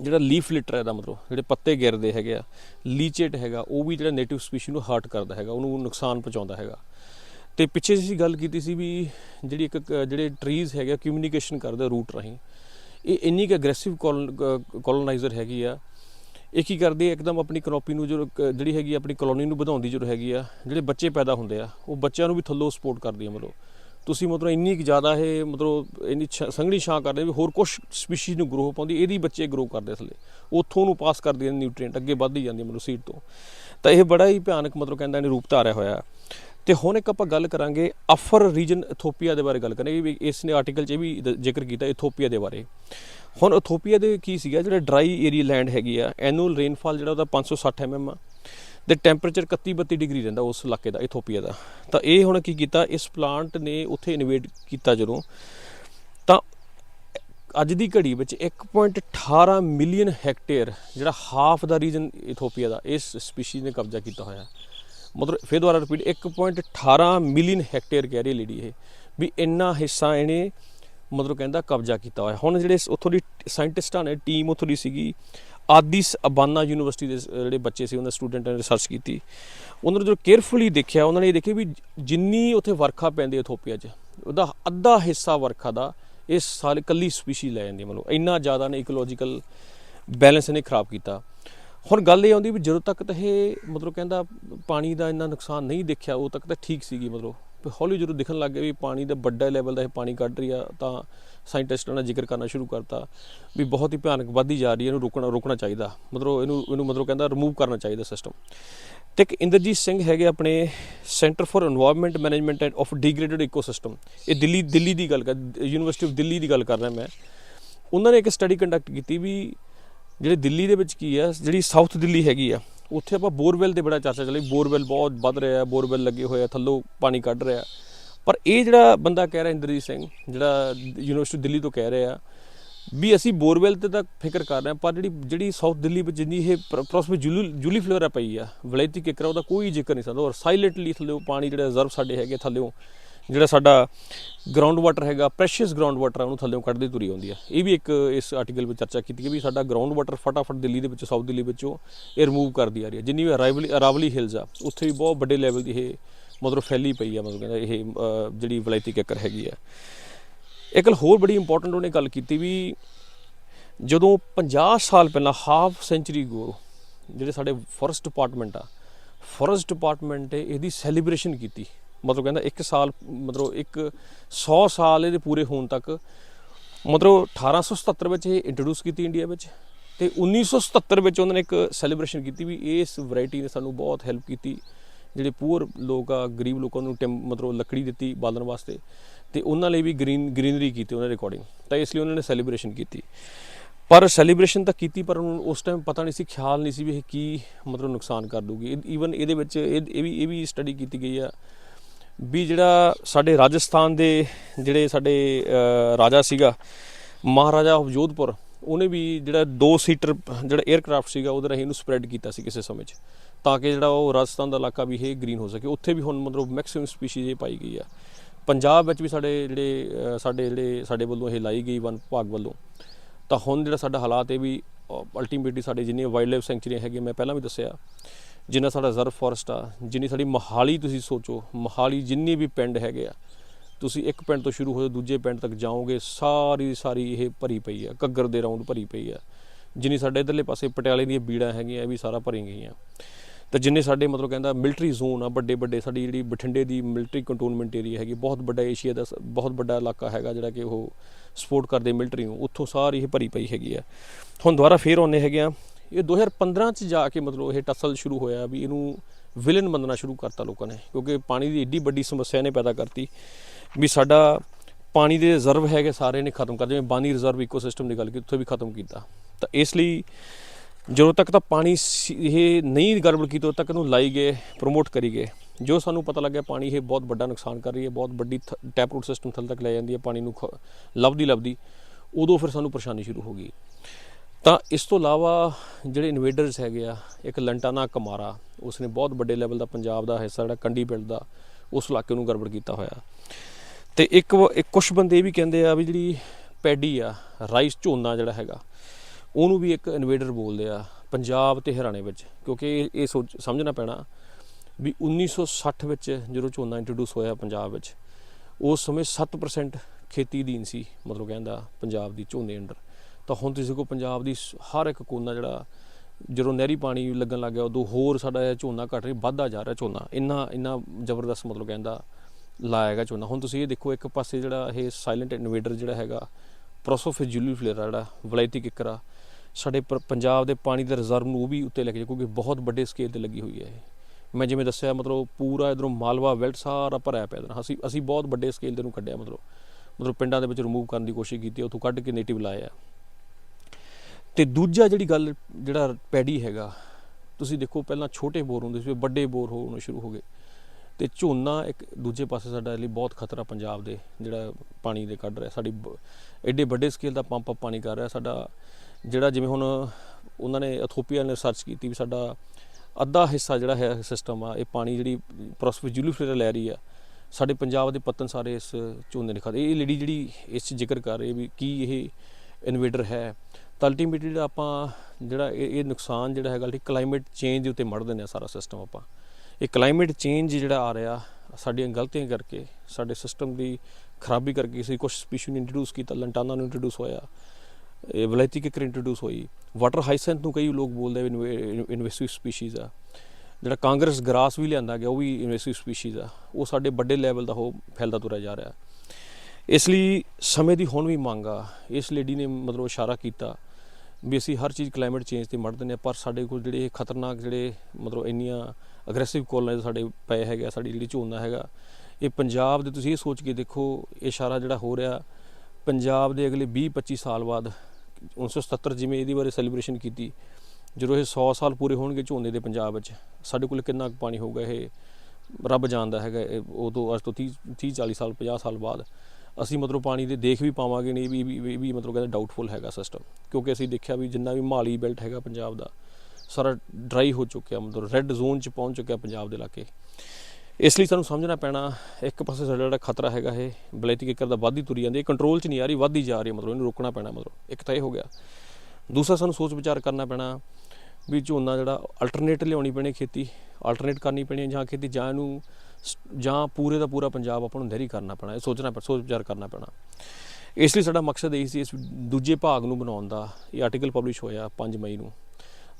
ਜਿਹੜਾ ਲੀਫ ਲਿਟਰ ਹੈ ਦਾ ਮਤਲਬ ਜਿਹੜੇ ਪੱਤੇ ਗਿਰਦੇ ਹੈਗੇ ਆ ਲੀਚੇਟ ਹੈਗਾ ਉਹ ਵੀ ਜਿਹੜਾ ਨੇਟਿਵ ਸਪੀਸ਼ੀ ਨੂੰ ਹਰਟ ਕਰਦਾ ਹੈਗਾ ਉਹਨੂੰ ਨੁਕਸਾਨ ਪਹੁੰਚਾਉਂਦਾ ਹੈਗਾ। ਤੇ ਪਿੱਛੇ ਅਸੀਂ ਗੱਲ ਕੀਤੀ ਸੀ ਵੀ ਜਿਹੜੀ ਇੱਕ ਕ- ਜਿਹੜੇ ਟਰੀਜ਼ ਹੈਗੇ ਕਮਿਊਨੀਕੇਸ਼ਨ ਕਰਦੇ ਰੂਟ ਰਾਹੀਂ ਇਹ ਇੰਨੀ ਕਿ ਅਗਰੈਸਿਵ ਕੋਲੋਨਾਈਜ਼ਰ ਹੈਗੀ ਆ। ਇਹ ਕੀ ਕਰਦੇ ਆ ਇੱਕਦਮ ਆਪਣੀ ਕਨੋਪੀ ਨੂੰ ਜੋ ਜਿਹੜੀ ਹੈਗੀ ਆ, ਆਪਣੀ ਕਲੋਨੀ ਨੂੰ ਵਧਾਉਂਦੀ ਜੋ ਹੈਗੀ ਆ ਜਿਹੜੇ ਬੱਚੇ ਪੈਦਾ ਹੁੰਦੇ ਆ ਉਹ ਬੱਚਿਆਂ ਨੂੰ ਵੀ ਥੱਲੋਂ ਸਪੋਰਟ ਕਰਦੀ ਆ ਮਤਲਬ। ਤੁਸੀਂ ਮਤਲਬ ਇੰਨੀ ਕਿ ਜ਼ਿਆਦਾ ਇਹ ਮਤਲਬ ਇੰਨੀ ਛ- ਸੰਘਣੀ ਛਾਂ ਕਰਦੇ ਵੀ ਹੋਰ ਕੁਝ ਸਪੀਸ਼ੀਜ਼ ਨੂੰ ਗਰੋ ਪਾਉਂਦੀ, ਇਹਦੀ ਬੱਚੇ ਗਰੋ ਕਰਦੇ ਥੱਲੇ। ਉੱਥੋਂ ਨੂੰ ਪਾਸ ਕਰਦੀ ਹੈ ਨਿਊਟ੍ਰੀਐਂਟ ਅੱਗੇ ਵੱਧਦੀ ਜਾਂਦੀ ਹੈ ਮਤਲਬ ਸੀਡ ਤੋਂ। ਤਾਂ ਇਹ ਬੜਾ ਹੀ ਭਿਆਨਕ ਮਤਲਬ ਕਹਿੰਦਾ ਇਹਨੇ ਰੂਪ ਧਾਰਿਆ ਹੋਇਆ ਤੇ ਹੁਣ ਇੱਕ ਆਪਾਂ ਗੱਲ ਕਰਾਂਗੇ ਅਫਰ ਰੀਜਨ ਇਥੋਪੀਆ ਦੇ ਬਾਰੇ ਗੱਲ ਕਰਾਂਗੇ ਵੀ ਇਸ ਨੇ ਆਰਟੀਕਲ 'ਚ ਇਹ ਵੀ ਜ਼ਿਕਰ ਕੀਤਾ ਇਥੋਪੀਆ ਦੇ ਬਾਰੇ। ਹੁਣ ਇਥੋਪੀਆ ਦੇ ਕੀ ਸੀਗਾ, ਜਿਹੜਾ ਡਰਾਈ ਏਰੀਆ ਲੈਂਡ ਹੈਗੀ ਆ ਐਨੂਅਲ ਰੇਨਫਾਲ ਜਿਹੜਾ ਉਹਦਾ 560 ਐਮਐਮ mm ਆ। ਤੇ ਟੈਂਪਰੇਚਰ 31 32 ਡਿਗਰੀ ਰਹਿੰਦਾ ਉਸ ਇਲਾਕੇ ਦਾ, ਇਥੋਪੀਆ ਦਾ। ਤਾਂ ਇਹ ਹੁਣ ਕੀ ਕੀਤਾ, ਇਸ ਪਲਾਂਟ ਨੇ ਉੱਥੇ ਇਨੋਵੇਟ ਕੀਤਾ ਜਦੋਂ। ਤਾਂ ਅੱਜ ਦੀ ਘੜੀ ਵਿੱਚ 1.18 ਮਿਲੀਅਨ ਹੈਕਟੇਅਰ ਜਿਹੜਾ ਹਾਫ ਦਾ ਰੀਜਨ ਇਥੋਪੀਆ ਦਾ, ਇਸ ਸਪੀਸ਼ੀਜ਼ ਨੇ ਕਬਜ਼ਾ ਕੀਤਾ ਹੋਇਆ। ਮਤਲਬ ਫਿਰ ਦੁਬਾਰਾ ਰਿਪੀਟ 1.18 ਮਿਲੀਅਨ ਹੈਕਟੇਅਰ ਕਹਿ ਰਹੀ ਲੇਡੀ ਇਹ, ਵੀ ਇੰਨਾ ਹਿੱਸਾ ਇਹਨੇ ਮਤਲਬ ਕਹਿੰਦਾ ਕਬਜ਼ਾ ਕੀਤਾ ਹੋਇਆ। ਹੁਣ ਜਿਹੜੇ ਉੱਥੋਂ ਦੀ ਸਾਇੰਟਿਸਟਾਂ ਨੇ ਟੀਮ ਉੱਥੋਂ ਦੀ ਸੀਗੀ ਆਦਿਸ ਅਬਾਨਾ ਯੂਨੀਵਰਸਿਟੀ ਦੇ ਜਿਹੜੇ ਬੱਚੇ ਸੀ, ਉਹਨਾਂ ਦੇ ਸਟੂਡੈਂਟ ਨੇ ਰਿਸਰਚ ਕੀਤੀ। ਉਹਨਾਂ ਨੇ ਜਦੋਂ ਕੇਅਰਫੁਲੀ ਦੇਖਿਆ, ਉਹਨਾਂ ਨੇ ਇਹ ਦੇਖਿਆ ਵੀ ਜਿੰਨੀ ਉੱਥੇ ਵਰਖਾ ਪੈਂਦੀ ਹੈ ਇਥੋਪੀਆ 'ਚ, ਉਹਦਾ ਅੱਧਾ ਹਿੱਸਾ ਵਰਖਾ ਦਾ ਇਸ ਸਾਲ ਇਕੱਲੀ ਸਪੀਸ਼ੀ ਲੈ ਜਾਂਦੀ ਹੈ ਮਤਲਬ, ਇੰਨਾ ਜ਼ਿਆਦਾ ਨੇ ਇਕੋਲੋਜੀਕਲ ਬੈਲੈਂਸ ਨੇ ਖਰਾਬ ਕੀਤਾ। ਹੁਣ ਗੱਲ ਇਹ ਆਉਂਦੀ ਵੀ ਜਦੋਂ ਤੱਕ ਤਾਂ ਇਹ ਮਤਲਬ ਕਹਿੰਦਾ ਪਾਣੀ ਦਾ ਇੰਨਾ ਨੁਕਸਾਨ ਨਹੀਂ ਦੇਖਿਆ, ਉਦੋਂ ਤੱਕ ਤਾਂ ਠੀਕ ਸੀਗੀ ਮਤਲਬ। ਹੌਲੀ ਜਦੋਂ ਦਿਖਣ ਲੱਗ ਗਿਆ ਵੀ ਪਾਣੀ ਦਾ ਵੱਡਾ ਲੈਵਲ ਦਾ ਇਹ ਪਾਣੀ ਕੱਢ ਰਹੀ ਆ, ਤਾਂ ਸਾਇੰਟਿਸਟਾਂ ਨੇ ਜ਼ਿਕਰ ਕਰਨਾ ਸ਼ੁਰੂ ਕਰਤਾ ਵੀ ਬਹੁਤ ਹੀ ਭਿਆਨਕ ਵਧਦੀ ਜਾ ਰਹੀ ਹੈ, ਇਹਨੂੰ ਰੋਕਣਾ ਰੋਕਣਾ ਚਾਹੀਦਾ। ਮਤਲਬ ਇਹਨੂੰ ਇਹਨੂੰ ਮਤਲਬ ਕਹਿੰਦਾ ਰਿਮੂਵ ਕਰਨਾ ਚਾਹੀਦਾ ਸਿਸਟਮ ਤੇ ਇੱਕ ਇੰਦਰਜੀਤ ਸਿੰਘ ਹੈਗੇ ਆਪਣੇ centre for environment management and of degraded ecosystem ਇਹ ਦਿੱਲੀ ਦਿੱਲੀ ਦੀ ਗੱਲ ਕਰ ਯੂਨੀਵਰਸਿਟੀ ਆਫ ਦਿੱਲੀ ਦੀ ਗੱਲ ਕਰ ਰਿਹਾ ਮੈਂ। ਉਹਨਾਂ ਨੇ ਇੱਕ ਸਟੱਡੀ ਕੰਡਕਟ ਕੀਤੀ ਵੀ ਜਿਹੜੇ ਦਿੱਲੀ ਦੇ ਵਿੱਚ ਕੀ ਆ, ਜਿਹੜੀ ਸਾਊਥ ਦਿੱਲੀ ਹੈਗੀ ਆ ਉੱਥੇ ਆਪਾਂ ਬੋਰਵੈਲ ਤੇ ਬੜਾ ਚਰਚਾ ਚੱਲੀ। ਬੋਰਵੈਲ ਬਹੁਤ ਵੱਧ ਰਿਹਾ ਬੋਰਵੈਲ ਲੱਗੇ ਹੋਏ ਆ, ਥੱਲੋਂ ਪਾਣੀ ਕੱਢ ਰਿਹਾ ਪਰ ਇਹ ਜਿਹੜਾ ਬੰਦਾ ਕਹਿ ਰਿਹਾ ਇੰਦਰਜੀਤ ਸਿੰਘ, ਜਿਹੜਾ ਯੂਨੀਵਰਸਿਟੀ ਦਿੱਲੀ ਤੋਂ ਕਹਿ ਰਿਹਾ, ਵੀ ਅਸੀਂ ਬੋਰਵੈਲ ਤੇ ਤਾਂ ਫਿਕਰ ਕਰ ਰਹੇ ਹਾਂ, ਪਰ ਜਿਹੜੀ ਜਿਹੜੀ ਸਾਊਥ ਦਿੱਲੀ ਵਿੱਚ ਜਿੰਨੀ ਇਹ ਪ੍ਰੋਸਪਰ ਜੂਲੀ ਫਲੋਰਾ ਪਈ ਆ, ਵਲੈਤੀ ਕਿਕਰਾ, ਉਹਦਾ ਕੋਈ ਜ਼ਿਕਰ ਨਹੀਂ ਸਕਦਾ ਔਰ ਸਾਇਲੈਂਟਲੀ ਥੱਲੇ ਪਾਣੀ ਜਿਹੜਾ ਰਿਜ਼ਰਵ ਸਾਡੇ ਹੈਗੇ ਥੱਲੇੋਂ ਜਿਹੜਾ ਸਾਡਾ ਗਰਾਊਂਡ ਵਾਟਰ ਹੈਗਾ ਪ੍ਰੈਸ਼ੀਅਸ ਗਰਾਊਂਡ ਵਾਟਰ ਆ, ਉਹਨੂੰ ਥੱਲੇੋਂ ਕੱਢਦੀ ਤੁਰੀ ਆਉਂਦੀ ਆ। ਇਹ ਵੀ ਇੱਕ ਇਸ ਆਰਟੀਕਲ ਵਿੱਚ ਚਰਚਾ ਕੀਤੀ ਗਈ ਵੀ ਸਾਡਾ ਗਰਾਊਂਡ ਵਾਟਰ ਫਟਾਫਟ ਦਿੱਲੀ ਦੇ ਵਿੱਚ ਸਾਊਥ ਦਿੱਲੀ ਵਿੱਚੋਂ ਇਹ ਰਿਮੂਵ ਕਰਦੀ ਆ ਰਹੀ। ਹੈ ਜਿੰਨੀ ਵੀ ਅਰਾਈਵਲੀ ਅਰਾਵਲੀ ਹਿਲਸ ਆ, ਉੱਥੇ ਵੀ ਬਹੁਤ ਵੱਡੇ ਲੈਵਲ ਦੀ ਇਹ ਮਤਲਬ ਫੈਲੀ ਪਈ ਆ, ਮਤਲਬ ਕਹਿੰਦਾ ਇਹ ਜਿਹੜੀ ਵਲੈਤੀ ਕਿਕਰ ਹੈਗੀ ਆ। ਇੱਕ ਗੱਲ ਹੋਰ ਬੜੀ ਇੰਪੋਰਟੈਂਟ ਉਹਨੇ ਗੱਲ ਕੀਤੀ ਵੀ ਜਦੋਂ 50 ਸਾਲ ਪਹਿਲਾਂ ਹਾਫ ਸੈਂਚਰੀ ਗੋ ਜਿਹੜੇ ਸਾਡੇ ਫੋਰੈਸਟ ਡਿਪਾਰਟਮੈਂਟ ਆ ਫੋਰੈਸਟ ਡਿਪਾਰਟਮੈਂਟ ਨੇ ਇਹਦੀ ਸੈਲੀਬ੍ਰੇਸ਼ਨ ਕੀਤੀ। ਮਤਲਬ ਕਹਿੰਦਾ ਇੱਕ ਸਾਲ, ਮਤਲਬ ਇੱਕ 100 ਸਾਲ ਇਹਦੇ ਪੂਰੇ ਹੋਣ ਤੱਕ, ਮਤਲਬ 1877 ਵਿੱਚ ਇਹ ਇੰਟਰੋਡਿਊਸ ਕੀਤੀ ਇੰਡੀਆ ਵਿੱਚ ਤੇ 1977 ਵਿੱਚ ਉਹਨਾਂ ਨੇ ਇੱਕ ਸੈਲੀਬ੍ਰੇਸ਼ਨ ਕੀਤੀ ਵੀ ਇਸ ਵੈਰਾਈਟੀ ਨੇ ਸਾਨੂੰ ਬਹੁਤ ਹੈਲਪ ਕੀਤੀ, ਜਿਹੜੇ ਪੂਰ ਲੋਕ ਆ, ਗਰੀਬ ਲੋਕਾਂ ਨੂੰ ਟਿਮ, ਮਤਲਬ ਲੱਕੜੀ ਦਿੱਤੀ ਬਾਲਣ ਵਾਸਤੇ ਤੇ ਉਹਨਾਂ ਲਈ ਵੀ ਗ੍ਰੀਨ ਗ੍ਰੀਨਰੀ ਕੀਤੀ ਉਹਨਾਂ ਰਿਕਾਰਡਿੰਗ ਤਾਂ ਇਸ ਲਈ ਉਹਨਾਂ ਨੇ ਸੈਲੀਬ੍ਰੇਸ਼ਨ ਕੀਤੀ। ਪਰ ਸੈਲੀਬ੍ਰੇਸ਼ਨ ਤਾਂ ਕੀਤੀ, ਪਰ ਉਹਨੂੰ ਉਸ ਟਾਈਮ ਪਤਾ ਨਹੀਂ ਸੀ, ਖਿਆਲ ਨਹੀਂ ਸੀ ਵੀ ਇਹ ਕੀ ਮਤਲਬ ਨੁਕਸਾਨ ਕਰ ਦੂਗੀ ਈਵਨ ਇਹਦੇ ਵਿੱਚ ਇਹ ਇਹ ਵੀ ਇਹ ਵੀ ਸਟੱਡੀ ਕੀਤੀ ਗਈ ਆ ਵੀ ਜਿਹੜਾ ਸਾਡੇ ਰਾਜਸਥਾਨ ਦੇ ਜਿਹੜੇ ਸਾਡੇ ਰਾਜਾ ਸੀਗਾ, ਮਹਾਰਾਜਾ ਹਵਜੋਧਪੁਰ ਉਹਨੇ ਵੀ ਜਿਹੜਾ 2 ਸੀਟਰ, ਜਿਹੜਾ 에ਅਰਕ੍ਰਾਫਟ ਸੀਗਾ, ਉਹਦੇ ਰਾਹੀਂ ਇਹਨੂੰ ਸਪਰੈਡ ਕੀਤਾ ਸੀ ਕਿਸੇ ਸਮੇਂ 'ਚ, ਤਾਂ ਕਿ ਜਿਹੜਾ ਉਹ ਰਾਜਸਥਾਨ ਦਾ ਇਲਾਕਾ ਵੀ ਇਹ ਗ੍ਰੀਨ ਹੋ ਸਕੇ। ਉੱਥੇ ਵੀ ਹੁਣ ਮਤਲਬ ਮੈਕਸਿਮਮ ਸਪੀਸੀਜ਼ ਇਹ ਪਾਈ ਗਈ ਆ। ਪੰਜਾਬ ਵਿੱਚ ਵੀ ਸਾਡੇ ਜਿਹੜੇ ਸਾਡੇ ਜਿਹੜੇ, ਸਾਡੇ ਵੱਲੋਂ ਇਹ ਲਾਈ ਗਈ ਵਨ ਵਿਭਾਗ ਵੱਲੋਂ। ਤਾਂ ਹੁਣ ਜਿਹੜਾ ਸਾਡਾ ਹਾਲਾਤ ਇਹ ਵੀ ਅਲਟੀਮੇਟਲੀ ਸਾਡੇ ਜਿੰਨੀਆਂ ਵਾਈਲਡ ਲਾਈਫ ਸੈਂਚਰੀਆਂ ਹੈਗੀਆਂ, ਮੈਂ ਪਹਿਲਾਂ ਵੀ ਦੱਸਿਆ। ਜਿੰਨਾ ਸਾਡਾ ਰਿਜ਼ਰਵ ਫੋਰੈਸਟ ਆ, ਜਿੰਨੀ ਸਾਡੀ ਮਹਾਲੀ ਤੁਸੀਂ ਸੋਚੋ, ਮਹਾਲੀ ਜਿੰਨੀ ਵੀ ਪਿੰਡ ਹੈਗੇ ਆ, ਤੁਸੀਂ ਇੱਕ ਪਿੰਡ ਤੋਂ ਸ਼ੁਰੂ ਹੋ ਦੂਜੇ ਪਿੰਡ ਤੱਕ ਜਾਓਗੇ, ਸਾਰੀ ਸਾਰੀ ਇਹ ਭਰੀ ਪਈ ਆ, ਘੱਗਰ ਦੇ ਰਾਉਂਡ ਭਰੀ ਪਈ ਆ। ਜਿੰਨੀ ਸਾਡੇ ਇਧਰਲੇ ਪਾਸੇ ਪਟਿਆਲੇ ਦੀਆਂ ਬੀੜਾਂ ਹੈਗੀਆਂ, ਇਹ ਵੀ ਸਾਰਾ ਭਰੀ ਗਈਆਂ। ਤੇ ਜਿੰਨੇ ਸਾਡੇ ਮਤਲਬ ਕਹਿੰਦਾ ਮਿਲਟਰੀ ਜ਼ੋਨ ਆ ਵੱਡੇ ਵੱਡੇ ਸਾਡੀ ਜਿਹੜੀ ਬਠਿੰਡੇ ਦੀ ਮਿਲਟਰੀ ਕੰਟੋਨਮੈਂਟ ਏਰੀਆ ਹੈਗੀ, ਬਹੁਤ ਵੱਡਾ ਏਸ਼ੀਆ ਦਾ ਸ- ਬਹੁਤ ਵੱਡਾ ਇਲਾਕਾ ਹੈਗਾ, ਜਿਹੜਾ ਕਿ ਉਹ ਸਪੋਰਟ ਕਰਦੇ ਮਿਲਟਰੀ ਨੂੰ, ਉੱਥੋਂ ਸਾਰੀ ਇਹ ਭਰੀ ਪਈ ਹੈਗੀ ਆ। ਹੁਣ ਦੁਬਾਰਾ ਫੇਰ ਆਉਂਦੇ ਹੈਗੇ ਆ ਇਹ 2015 ਚ ਜਾ ਕੇ ਮਤਲਬ ਇਹ ਟਸਲ ਸ਼ੁਰੂ ਹੋਇਆ ਵੀ ਇਹਨੂੰ ਵਿਲਨ ਮੰਨਣਾ ਸ਼ੁਰੂ ਕਰਤਾ ਲੋਕਾਂ ਨੇ, ਕਿਉਂਕਿ ਪਾਣੀ ਦੀ ਏਡੀ ਵੱਡੀ ਸਮੱਸਿਆ ਨੇ ਪੈਦਾ ਕਰਤੀ ਵੀ ਸਾਡਾ ਪਾਣੀ ਦੇ ਰਿਜ਼ਰਵ ਹੈਗੇ ਸਾਰੇ ਨੇ ਖਤਮ ਕਰ ਜਿਵੇਂ ਬਾਨੀ ਰਿਜ਼ਰਵ ਇਕੋਸਿਸਟਮ ਦੀ ਗੱਲ ਕੀਤੀ, ਉੱਥੇ ਵੀ ਖਤਮ ਕੀਤਾ। ਤਾਂ ਇਸ ਲਈ ਜਦੋਂ ਤੱਕ ਤਾਂ ਪਾਣੀ ਸੀ- ਇਹ ਨਹੀਂ ਗੜਬੜ ਕੀਤੀ, ਉਦੋਂ ਤੱਕ ਇਹਨੂੰ ਲਾਈ ਗਏ ਪ੍ਰਮੋਟ ਕਰੀ ਗਏ। ਜੋ ਸਾਨੂੰ ਪਤਾ ਲੱਗਿਆ ਪਾਣੀ ਇਹ ਬਹੁਤ ਵੱਡਾ ਨੁਕਸਾਨ ਕਰ ਰਹੀ ਹੈ, ਬਹੁਤ ਵੱਡੀ ਟੈਪ ਰੂਟ ਸਿਸਟਮ ਥੱਲੇ ਤੱਕ ਲੈ ਜਾਂਦੀ ਹੈ, ਪਾਣੀ ਨੂੰ ਖ- ਲੱਭਦੀ ਲੱਭਦੀ ਉਦੋਂ ਫਿਰ ਸਾਨੂੰ ਪਰੇਸ਼ਾਨੀ ਸ਼ੁਰੂ ਹੋ ਗਈ। ਤਾਂ ਇਸ ਤੋਂ ਇਲਾਵਾ ਜਿਹੜੇ ਇਨਵੇਡਰਸ ਹੈਗੇ ਆ, ਇੱਕ ਲੰਟਾਨਾ ਕਮਾਰਾ, ਉਸਨੇ ਬਹੁਤ ਵੱਡੇ ਲੈਵਲ ਦਾ ਪੰਜਾਬ ਦਾ ਹਿੱਸਾ ਜਿਹੜਾ ਕੰਡੀ ਪਿੰਡ ਦਾ, ਉਸ ਇਲਾਕੇ ਨੂੰ ਗੜਬੜ ਕੀਤਾ ਹੋਇਆ। ਤੇ ਇੱਕ ਵ- ਇੱਕ ਕੁਝ ਬੰਦੇ ਇਹ ਵੀ ਕਹਿੰਦੇ ਆ ਵੀ ਜਿਹੜੀ ਪੈਡੀ ਆ, ਰਾਈਸ ਝੋਨਾ ਜਿਹੜਾ ਹੈਗਾ, ਉਹਨੂੰ ਵੀ ਇੱਕ ਇਨਵੇਡਰ ਬੋਲਦੇ ਆ ਪੰਜਾਬ ਤੇ ਹਰਿਆਣੇ ਵਿੱਚ, ਕਿਉਂਕਿ ਇਹ- ਇਹ ਸੋਚ, ਸਮਝਣਾ ਪੈਣਾ ਵੀ 1960 ਵਿੱਚ ਜਦੋਂ ਝੋਨਾ ਇੰਟਰੋਡਿਊਸ ਹੋਇਆ ਪੰਜਾਬ ਵਿੱਚ, ਉਸ ਸਮੇਂ 7% ਖੇਤੀ ਅਧੀਨ ਸੀ, ਮਤਲਬ ਕਹਿੰਦਾ ਪੰਜਾਬ ਦੀ ਝੋਨੇ ਅੰਡਰ। ਤਾਂ ਹੁਣ ਤੁਸੀਂ ਕੋ ਪੰਜਾਬ ਦੀ ਸ- ਹਰ ਇੱਕ ਕੋਨਾ ਜਿਹੜਾ ਜਦੋਂ ਨਹਿਰੀ ਪਾਣੀ ਲੱਗਣ ਲੱਗ ਗਿਆ, ਉਦੋਂ ਹੋਰ ਸਾਡਾ ਇਹ ਝੋਨਾ ਘਟ ਰਿਹਾ, ਵੱਧਦਾ ਜਾ ਰਿਹਾ ਝੋਨਾ। ਇੰਨਾ ਇੰਨਾ ਜ਼ਬਰਦਸਤ ਮਤਲਬ ਕਹਿੰਦਾ ਲਾਇਆਗਾ ਝੋਨਾ। ਹੁਣ ਤੁਸੀਂ ਇਹ ਦੇਖੋ, ਇੱਕ ਪਾਸੇ ਜਿਹੜਾ ਇਹ ਸਾਇਲੈਂਟ ਇਨਵੇਡਰ ਜਿਹੜਾ ਹੈਗਾ ਪ੍ਰੋਸੋਫਿਜੂਲੀ ਫਲੇਰਾ ਜਿਹੜਾ ਵਲਾਇਤੀ ਕਿਕਰਾ ਸਾਡੇ ਪ- ਪੰਜਾਬ ਦੇ ਪਾਣੀ ਦੇ ਰਿਜ਼ਰਵ ਨੂੰ ਉਹ ਵੀ ਉੱਤੇ ਲੈ ਕੇ ਜਾ, ਕਿਉਂਕਿ ਬਹੁਤ ਵੱਡੇ ਸਕੇਲ ਤੇ ਲੱਗੀ ਹੋਈ ਹੈ ਇਹ। ਮੈਂ ਜਿਵੇਂ ਦੱਸਿਆ, ਮਤਲਬ ਪੂਰਾ ਇਧਰੋਂ ਮਾਲਵਾ ਵੈਲਟ ਸਾਰਾ ਭਰਿਆ ਪਿਆ ਇਧਰ। ਅਸੀਂ ਅਸੀਂ ਬਹੁਤ ਵੱਡੇ ਸਕੇਲ ਤੇ ਨੂੰ ਕੱਢਿਆ, ਮਤਲਬ ਮਤਲਬ ਪਿੰਡਾਂ ਦੇ ਵਿੱਚ ਰਿਮੂਵ ਕਰਨ ਦੀ ਕੋਸ਼ਿਸ਼ ਕੀਤੀ, ਉੱਥੋਂ ਕੱਢ ਕੇ ਨੇਟਿਵ ਲਾਇਆ। ਤੇ ਦੂਜਾ ਜਿਹੜੀ ਗੱਲ, ਜਿਹੜਾ ਪੈਡੀ ਹੈਗਾ, ਤੁਸੀਂ ਦੇਖੋ ਪਹਿਲਾਂ ਛੋਟੇ ਬੋਰ ਹੁੰਦੇ ਸੀ ਵੱਡੇ ਬੋਰ ਹੋਣੇ ਸ਼ੁਰੂ ਹੋ ਗਏ। ਤੇ ਝੋਨਾ ਇੱਕ ਦੂਜੇ ਪਾਸੇ ਸਾਡਾ ਲਈ ਬਹੁਤ ਖਤਰਾ ਪੰਜਾਬ ਦੇ ਜਿਹੜਾ ਪਾਣੀ ਦੇ ਕੱਢ ਰਿਹਾ। ਸਾਡੀ ਬ- ਐਡੇ ਵੱਡੇ ਸਕੇਲ ਦਾ ਪੰਪ ਪਾਣੀ ਕਰ ਰਿਹਾ। ਸਾਡਾ ਜਿਹੜਾ ਜਿਵੇਂ ਹੁਣ ਉਹਨਾਂ ਨੇ ਅਥੋਪੀਆ ਨੇ ਰਿਸਰਚ ਕੀਤੀ ਵੀ ਸਾਡਾ ਅੱਧਾ ਹਿੱਸਾ ਜਿਹੜਾ ਹੈ ਸਿਸਟਮ ਆ, ਇਹ ਪਾਣੀ ਜਿਹੜੀ ਪ੍ਰੋਸਪੀਜੂਲੀ ਫਲੇਰਾ ਲੈ ਰਹੀ ਆ। ਸਾਡੇ ਪੰਜਾਬ ਦੇ ਪੱਤਨ ਸਾਰੇ ਇਸ ਝੋਨੇ ਨੇ ਖਾਦੇ ਇਹ ਲੇਡੀ ਜਿਹੜੀ ਇਸ 'ਚ ਜ਼ਿਕਰ ਕਰ ਰਹੀ ਵੀ ਕੀ ਇਹ ਇਨਵੇਡਰ ਹੈ। ਤਾਂ ਅਲਟੀਮੇਟਲੀ ਜਿਹੜਾ ਆਪਾਂ ਜਿਹੜਾ ਇਹ ਇਹ ਨੁਕਸਾਨ ਜਿਹੜਾ ਹੈਗਾ ਕਲਾਈਮੇਟ ਚੇਂਜ ਦੇ ਉੱਤੇ ਮੜ ਦਿੰਦੇ ਆ ਸਾਰਾ ਸਿਸਟਮ ਆਪਾਂ। ਇਹ ਕਲਾਈਮੇਟ ਚੇਂਜ ਜਿਹੜਾ ਆ ਰਿਹਾ, ਸਾਡੀਆਂ ਗਲਤੀਆਂ ਕਰਕੇ, ਸਾਡੇ ਸਿਸਟਮ ਦੀ ਖਰਾਬੀ ਕਰਕੇ ਕਿਸੇ ਕੁਝ ਸਪੀਸ਼ੀ ਨੂੰ ਇੰਟਰੋਡਿਊਸ ਕੀਤਾ, ਲੰਟਾਨਾ ਨੂੰ ਇੰਟਰੋਡਿਊਸ ਹੋਇਆ, ਇਹ ਵਲੈਤੀ ਕਿਕਰ ਇੰਟਰੋਡਿਊਸ ਹੋਈ। ਵਾਟਰ ਹਾਈਸੈਂਟ ਨੂੰ ਕਈ ਲੋਕ ਬੋਲਦੇ ਵੀ ਇਨਵੇਸਿਵ ਸਪੀਸ਼ੀਜ਼ ਆ। ਜਿਹੜਾ ਕਾਂਗਰਸ ਗਰਾਸ ਵੀ ਲਿਆਂਦਾ ਗਿਆ, ਉਹ ਵੀ ਇਨਵੇਸਿਵ ਸਪੀਸ਼ੀਜ਼ ਆ। ਉਹ ਸਾਡੇ ਵੱਡੇ ਲੈਵਲ ਦਾ ਉਹ ਫੈਲਦਾ ਤੁਰਿਆ ਜਾ ਰਿਹਾ। ਇਸ ਲਈ ਸਮੇਂ ਦੀ ਹੁਣ ਵੀ ਮੰਗ ਆ। ਇਸ ਲੇਡੀ ਨੇ ਮਤਲਬ ਇਸ਼ਾਰਾ ਕੀਤਾ ਵੀ ਅਸੀਂ ਹਰ ਚੀਜ਼ ਕਲਾਈਮੇਟ ਚੇਂਜ ਤੇ ਮੜਦੇ ਨੇ ਪਰ ਸਾਡੇ ਕੋਲ ਜਿਹੜੇ ਇਹ ਖਤਰਨਾਕ ਜਿਹੜੇ ਮਤਲਬ ਇੰਨੀਆਂ ਅਗਰੈਸਿਵ ਕੋਲਨਾਈਜ਼ ਸਾਡੇ ਪਏ ਹੈਗੇ ਆ, ਸਾਡੀ ਜਿਹੜੀ ਝੋਨਾ ਹੈਗਾ ਇਹ ਪੰਜਾਬ ਦੇ ਤੁਸੀਂ ਇਹ ਸੋਚ ਕੇ ਦੇਖੋ ਇਸ਼ਾਰਾ ਜਿਹੜਾ ਹੋ ਰਿਹਾ ਪੰਜਾਬ ਦੇ ਅਗਲੇ 20 25 ਸਾਲ ਬਾਅਦ 1977 ਜਿਵੇਂ ਇਹਦੀ ਬਾਰੇ ਸੈਲੀਬ੍ਰੇਸ਼ਨ ਕੀਤੀ ਜਦੋਂ ਇਹ 100 ਸਾਲ ਪੂਰੇ ਹੋਣਗੇ ਝੋਨੇ ਦੇ ਪੰਜਾਬ ਵਿੱਚ ਸਾਡੇ ਕੋਲ ਕਿੰਨਾ ਕੁ ਪਾਣੀ ਹੋਊਗਾ ਇਹ ਰੱਬ ਜਾਣਦਾ ਹੈਗਾ ਇਹ ਉਦੋਂ ਅੱਜ ਤੋਂ 30 30 40 ਸਾਲ 50 ਸਾਲ ਬਾਅਦ। ਅਸੀਂ ਮਤਲਬ ਪਾਣੀ ਦੇ ਦੇਖ ਵੀ ਪਾਵਾਂਗੇ ਨਹੀਂ, ਵੀ, ਵੀ- ਵੀ ਮਤਲਬ ਕਹਿੰਦੇ ਡਾਊਟਫੁਲ ਹੈਗਾ ਸਿਸਟਮ ਕਿਉਂਕਿ ਅਸੀਂ ਦੇਖਿਆ ਵੀ ਜਿੰਨਾ ਵੀ ਮਾਲੀ ਬੈਲਟ ਹੈਗਾ ਪੰਜਾਬ ਦਾ, ਸਾਰਾ ਡਰਾਈ ਹੋ ਚੁੱਕਿਆ, ਮਤਲਬ ਰੈੱਡ ਜ਼ੋਨ ਚ ਪਹੁੰਚ ਚੁੱਕਿਆ ਪੰਜਾਬ ਦੇ ਇਲਾਕੇ। ਇਸ ਲਈ ਸਾਨੂੰ ਸਮਝਣਾ ਪੈਣਾ, ਇੱਕ ਪਾਸੇ ਸਾਡਾ ਜਿਹੜਾ ਖਤਰਾ ਹੈਗਾ ਇਹ, ਬਲੈਤੀ ਕਿੱਕਰ ਦਾ ਹੀ ਤੁਰੀ ਜਾਂਦੀ ਹੈ ਕੰਟਰੋਲ 'ਚ ਨਹੀਂ ਆ ਰਹੀ, ਵਾਧੀ ਜਾ ਰਹੀ ਹੈ, ਮਤਲਬ ਇਹਨੂੰ ਰੋਕਣਾ ਪੈਣਾ, ਮਤਲਬ ਇੱਕ ਤਾਂ ਇਹ ਹੋ ਗਿਆ। ਦੂਸਰਾ ਸਾਨੂੰ ਸੋਚ ਵਿਚਾਰ ਕਰਨਾ ਪੈਣਾ ਵੀ ਝੋਨਾ ਜਿਹੜਾ ਅਲਟਰਨੇਟ ਲਿਆਉਣੀ ਪੈਣੀ ਖੇਤੀ ਅਲਟਰਨੇਟ ਕਰਨੀ ਪੈਣੀ ਹੈ ਜਾਂ ਖੇਤੀ ਜਾਂ ਇਹਨੂੰ ਜਾਂ ਪੂਰੇ ਦਾ ਪੂਰਾ ਪੰਜਾਬ ਆਪਾਂ ਨੂੰ ਨਹਿਰੀ ਕਰਨਾ ਪੈਣਾ, ਇਹ ਸੋਚਣਾ ਪੈ, ਸੋਚ ਵਿਚਾਰ ਕਰਨਾ ਪੈਣਾ। ਇਸ ਲਈ ਸਾਡਾ ਮਕਸਦ ਇਹ ਸੀ, ਇਸ ਦੂਜੇ ਭਾਗ ਨੂੰ ਬਣਾਉਣ ਦਾ, ਇਹ ਆਰਟੀਕਲ ਪਬਲਿਸ਼ ਹੋਇਆ 5 ਮਈ ਨੂੰ।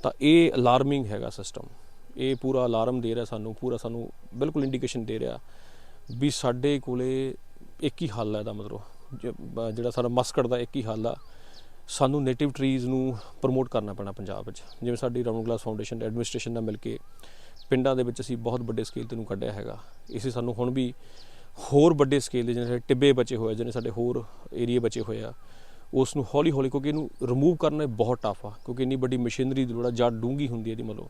ਤਾਂ ਇਹ ਅਲਾਰਮਿੰਗ ਹੈਗਾ ਸਿਸਟਮ ਇਹ ਪੂਰਾ ਅਲਾਰਮ ਦੇ ਰਿਹਾ ਸਾਨੂੰ, ਪੂਰਾ ਸਾਨੂੰ ਬਿਲਕੁਲ ਇੰਡੀਕੇਸ਼ਨ ਦੇ ਰਿਹਾ ਵੀ ਸਾਡੇ ਕੋਲੇ ਇੱਕ ਹੀ ਹੱਲ ਹੈ ਦਾ ਮਤਲਬ। ਜਿਹੜਾ ਸਾਡਾ ਮਸਕਟ ਦਾ ਇੱਕ ਹੀ ਹੱਲ ਆ, ਸਾਨੂੰ ਨੇਟਿਵ ਟਰੀਜ਼ ਨੂੰ ਪ੍ਰਮੋਟ ਕਰਨਾ ਪੈਣਾ ਪੰਜਾਬ ਵਿੱਚ। ਜਿਵੇਂ ਸਾਡੀ ਰਾਉਂਡ ਗਲਾਸ ਫਾਊਂਡੇਸ਼ਨ ਐਡਮਿਨਿਸਟ੍ਰੇਸ਼ਨ ਨਾਲ ਮਿਲ ਕੇ ਪਿੰਡਾਂ ਦੇ ਵਿੱਚ ਅਸੀਂ ਬਹੁਤ ਵੱਡੇ ਸਕੇਲ ਤੇ ਨੂੰ ਕੱਢਿਆ ਹੈਗਾ। ਇਸੇ ਸਾਨੂੰ ਹੁਣ ਵੀ ਹੋਰ ਵੱਡੇ ਸਕੇਲ ਦੇ ਜਿਹੜੇ ਟਿੱਬੇ ਬਚੇ ਹੋਏ ਆ, ਜਿਹੜੇ ਸਾਡੇ ਹੋਰ ਏਰੀਆ ਬਚੇ ਹੋਏ ਆ ਉਸ ਨੂੰ ਹੌਲੀ ਹੌਲੀ ਕਿਉਂਕਿ ਇਹਨੂੰ ਰਿਮੂਵ ਕਰਨਾ ਬਹੁਤ ਟਫ ਆ ਕਿਉਂਕਿ ਇੰਨੀ ਵੱਡੀ ਮਸ਼ੀਨਰੀ ਦੀ ਲੋੜ ਆ ਜੜ ਡੂੰਗੀ ਹੁੰਦੀ ਹੈ ਇਹਦੀ ਮਤਲਬ।